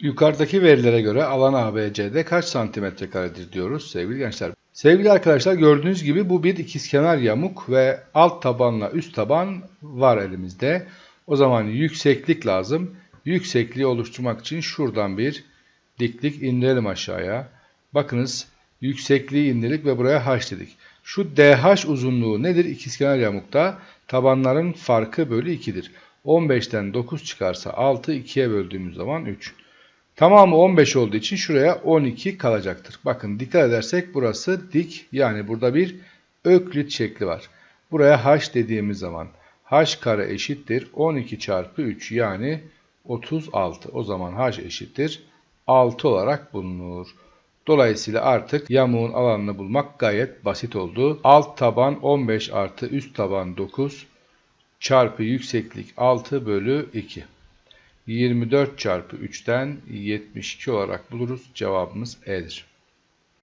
Yukarıdaki verilere göre alan ABC'de kaç santimetre karedir diyoruz sevgili gençler. Sevgili arkadaşlar gördüğünüz gibi bu bir ikizkenar yamuk ve alt tabanla üst taban var elimizde. O zaman yükseklik lazım. Yüksekliği oluşturmak için şuradan bir diklik indirelim aşağıya. Bakınız yüksekliği indirdik ve buraya h dedik. Şu DH uzunluğu nedir? İkizkenar yamukta tabanların farkı bölü 2'dir. 15'ten 9 çıkarsa 6, 2'ye böldüğümüz zaman 3. Tamamı 15 olduğu için şuraya 12 kalacaktır. Bakın dikkat edersek burası dik yani burada bir öklit şekli var. Buraya h dediğimiz zaman h kare eşittir 12 çarpı 3 yani 36. O zaman h eşittir 6 olarak bulunur. Dolayısıyla artık yamuğun alanını bulmak gayet basit oldu. Alt taban 15 artı üst taban 9 çarpı yükseklik 6 bölü 2. 24 çarpı 3'ten 72 olarak buluruz. Cevabımız E'dir.